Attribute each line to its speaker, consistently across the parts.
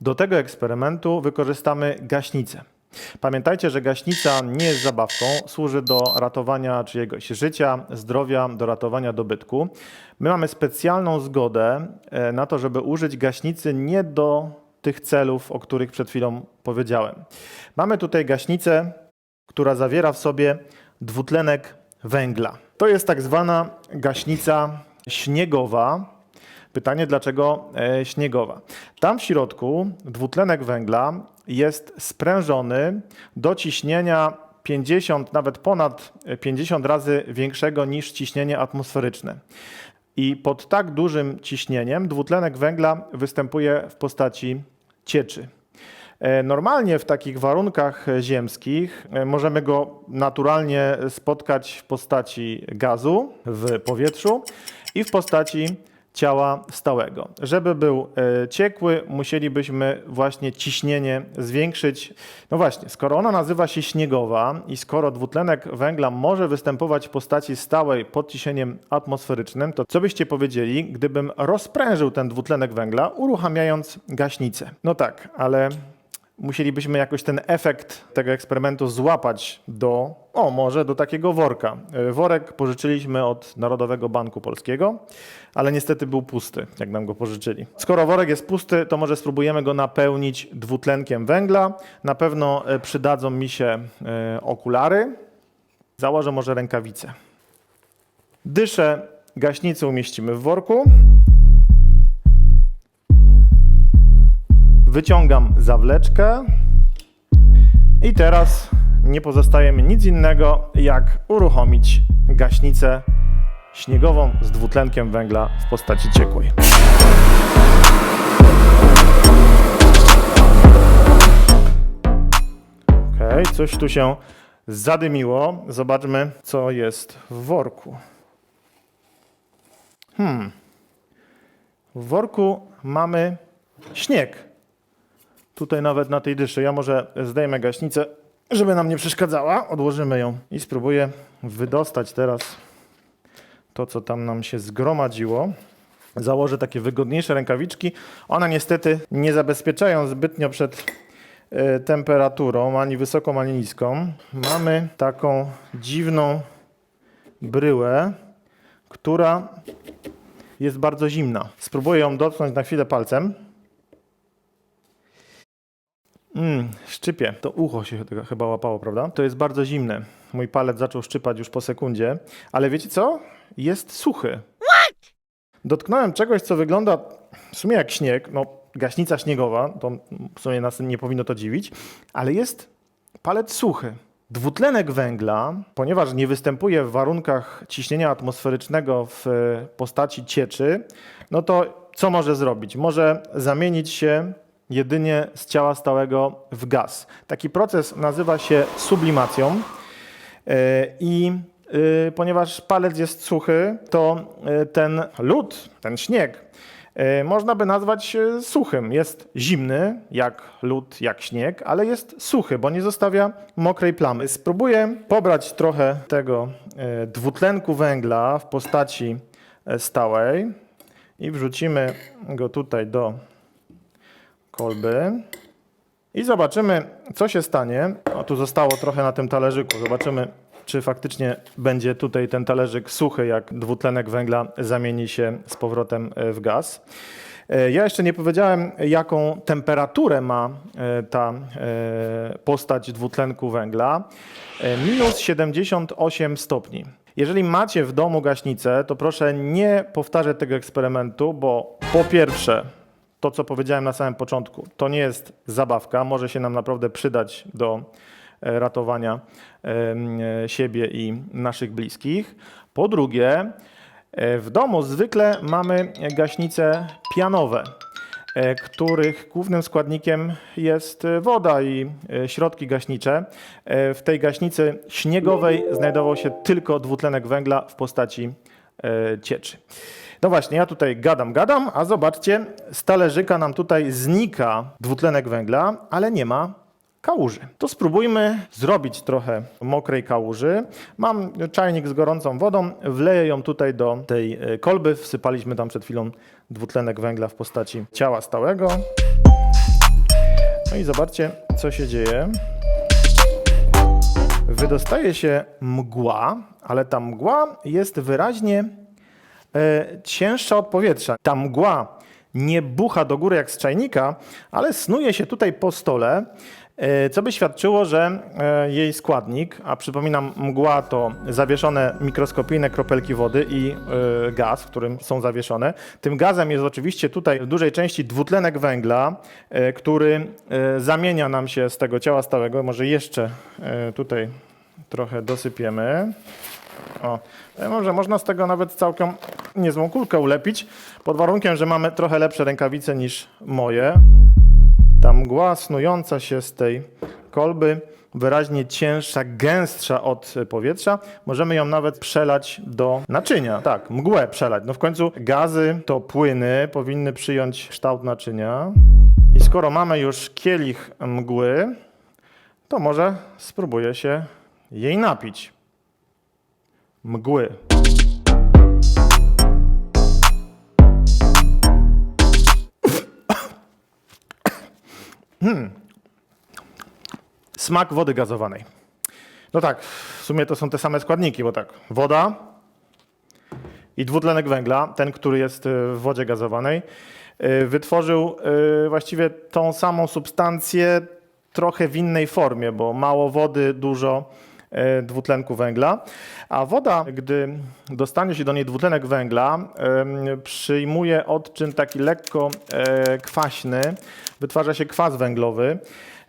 Speaker 1: Do tego eksperymentu wykorzystamy gaśnicę. Pamiętajcie, że gaśnica nie jest zabawką, służy do ratowania czyjegoś życia, zdrowia, do ratowania dobytku. My mamy specjalną zgodę e, na to, żeby użyć gaśnicy nie do tych celów, o których przed chwilą powiedziałem. Mamy tutaj gaśnicę, która zawiera w sobie dwutlenek węgla. To jest tak zwana gaśnica śniegowa. Pytanie, dlaczego e, śniegowa? Tam w środku dwutlenek węgla jest sprężony do ciśnienia 50, nawet ponad 50 razy większego niż ciśnienie atmosferyczne. I pod tak dużym ciśnieniem dwutlenek węgla występuje w postaci cieczy. E, Normalnie w takich warunkach ziemskich e, możemy go naturalnie spotkać w postaci gazu w powietrzu i w postaci ciała stałego. Żeby był e, ciekły, musielibyśmy właśnie ciśnienie zwiększyć. No właśnie, skoro ona nazywa się śniegowa i skoro dwutlenek węgla może występować w postaci stałej pod ciśnieniem atmosferycznym, to co byście powiedzieli, gdybym rozprężył ten dwutlenek węgla, uruchamiając gaśnicę? No tak, ale musielibyśmy jakoś ten efekt tego eksperymentu złapać do, o może do takiego worka. E, Worek pożyczyliśmy od Narodowego Banku Polskiego, ale niestety był pusty, jak nam go pożyczyli. Skoro worek jest pusty, to może spróbujemy go napełnić dwutlenkiem węgla. Na pewno e, przydadzą mi się e, okulary. Założę może rękawice. Dyszę gaśnicę umieścimy w worku. Wyciągam zawleczkę i teraz nie pozostaje mi nic innego, jak uruchomić gaśnicę śniegową z dwutlenkiem węgla w postaci ciekłej. Ok, coś tu się zadymiło. Zobaczmy, co jest w worku. Hmm. W worku mamy śnieg. Tutaj nawet na tej dyszy. Ja może zdejmę gaśnicę, żeby nam nie przeszkadzała. Odłożymy ją i spróbuję wydostać teraz to, co tam nam się zgromadziło. Założę takie wygodniejsze rękawiczki. One niestety nie zabezpieczają zbytnio przed e, temperaturą, ani wysoką, ani niską. Mamy taką dziwną bryłę, która jest bardzo zimna. Spróbuję ją dotknąć na chwilę palcem. Mm, szczypie. To ucho się tego chyba łapało, prawda? To jest bardzo zimne. Mój palec zaczął szczypać już po sekundzie. Ale wiecie co? Jest suchy. Dotknąłem czegoś, co wygląda w sumie jak śnieg. No, gaśnica śniegowa, to w sumie nas nie powinno to dziwić, ale jest palec suchy. Dwutlenek węgla, ponieważ nie występuje w warunkach ciśnienia atmosferycznego w postaci cieczy, no to co może zrobić? Może zamienić się jedynie z ciała stałego w gaz. Taki proces nazywa się sublimacją e, i e, ponieważ palec jest suchy, to e, ten lód, ten śnieg, e, można by nazwać suchym. Jest zimny, jak lód, jak śnieg, ale jest suchy, bo nie zostawia mokrej plamy. Spróbuję pobrać trochę tego dwutlenku węgla w postaci stałej i wrzucimy go tutaj do kolby. I zobaczymy, co się stanie. O, tu zostało trochę na tym talerzyku. Zobaczymy, czy faktycznie będzie tutaj ten talerzyk suchy, jak dwutlenek węgla zamieni się z powrotem e, w gaz. E, Ja jeszcze nie powiedziałem, jaką temperaturę ma e, ta postać dwutlenku węgla. Minus 78 stopni. Jeżeli macie w domu gaśnicę, to proszę nie powtarzać tego eksperymentu, bo po pierwsze, to, co powiedziałem na samym początku, to nie jest zabawka, może się nam naprawdę przydać do e, ratowania e, siebie i naszych bliskich. Po drugie, e, w domu zwykle mamy gaśnice pianowe, których głównym składnikiem jest woda i środki gaśnicze. W tej gaśnicy śniegowej znajdował się tylko dwutlenek węgla w postaci cieczy. No właśnie, ja tutaj gadam, gadam, a zobaczcie, z talerzyka nam tutaj znika dwutlenek węgla, ale nie ma kałuży. To spróbujmy zrobić trochę mokrej kałuży. Mam czajnik z gorącą wodą, wleję ją tutaj do tej e, kolby. Wsypaliśmy tam przed chwilą dwutlenek węgla w postaci ciała stałego. No i zobaczcie, co się dzieje. Wydostaje się mgła, ale ta mgła jest wyraźnie cięższa od powietrza. Ta mgła nie bucha do góry jak z czajnika, ale snuje się tutaj po stole, e, co by świadczyło, że e, jej składnik, a przypominam, mgła to zawieszone mikroskopijne kropelki wody i e, gaz, w którym są zawieszone. Tym gazem jest oczywiście tutaj w dużej części dwutlenek węgla, e, który e, zamienia nam się z tego ciała stałego. Może jeszcze e, tutaj trochę dosypiemy. O, może można z tego nawet całkiem niezłą kulkę ulepić, pod warunkiem, że mamy trochę lepsze rękawice niż moje. Ta mgła snująca się z tej kolby, wyraźnie cięższa, gęstsza od powietrza, możemy ją nawet przelać do naczynia. Tak, mgłę przelać. No w końcu gazy to płyny, powinny przyjąć kształt naczynia. I skoro mamy już kielich mgły, to może spróbuję się jej napić. Mgły. Hmm. Smak wody gazowanej. No tak, w sumie to są te same składniki, bo tak, woda i dwutlenek węgla, ten, który jest y, w wodzie gazowanej, y, wytworzył y, właściwie tą samą substancję trochę w innej formie, bo mało wody, dużo dwutlenku węgla. A woda, gdy dostanie się do niej dwutlenek węgla, em, przyjmuje odczyn taki lekko e, kwaśny, wytwarza się kwas węglowy.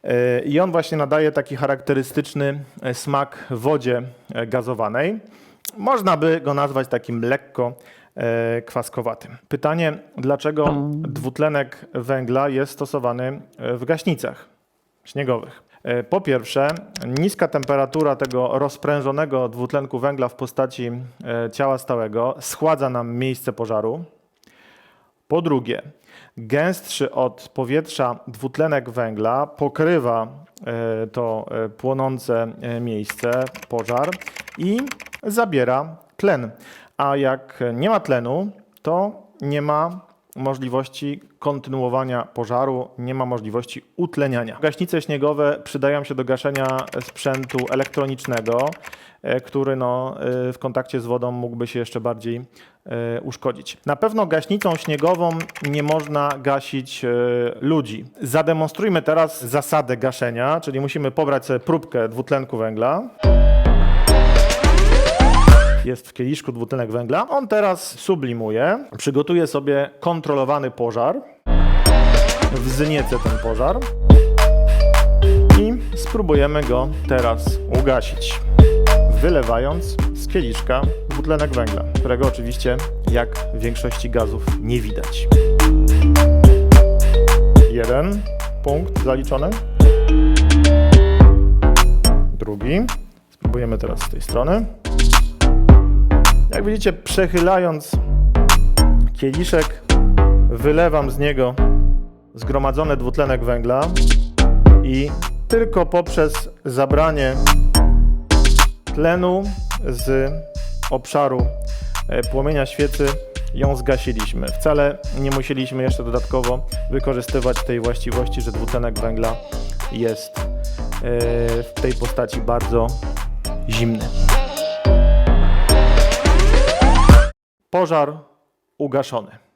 Speaker 1: e, I on właśnie nadaje taki charakterystyczny e, smak wodzie e, gazowanej. Można by go nazwać takim lekko e, kwaskowatym. Pytanie, dlaczego dwutlenek węgla jest stosowany e, w gaśnicach śniegowych? E, Po pierwsze, niska temperatura tego rozprężonego dwutlenku węgla w postaci e, ciała stałego schładza nam miejsce pożaru. Po drugie, gęstszy od powietrza dwutlenek węgla pokrywa e, to płonące miejsce, pożar i zabiera tlen. A jak nie ma tlenu, to nie ma możliwości kontynuowania pożaru, nie ma możliwości utleniania. Gaśnice śniegowe przydają się do gaszenia sprzętu elektronicznego, e, który no, e, w kontakcie z wodą mógłby się jeszcze bardziej e, uszkodzić. Na pewno gaśnicą śniegową nie można gasić ludzi. Zademonstrujmy teraz zasadę gaszenia, czyli musimy pobrać sobie próbkę dwutlenku węgla jest w kieliszku dwutlenek węgla. On teraz sublimuje, przygotuje sobie kontrolowany pożar, wzniecę ten pożar i spróbujemy go teraz ugasić, wylewając z kieliszka dwutlenek węgla, którego oczywiście jak w większości gazów nie widać. Jeden punkt zaliczony. Drugi. Spróbujemy teraz z tej strony. Jak widzicie, przechylając kieliszek, wylewam z niego zgromadzony dwutlenek węgla i tylko poprzez zabranie tlenu z obszaru e, płomienia świecy ją zgasiliśmy. Wcale nie musieliśmy jeszcze dodatkowo wykorzystywać tej właściwości, że dwutlenek węgla jest e, w tej postaci bardzo zimny. Pożar ugaszony.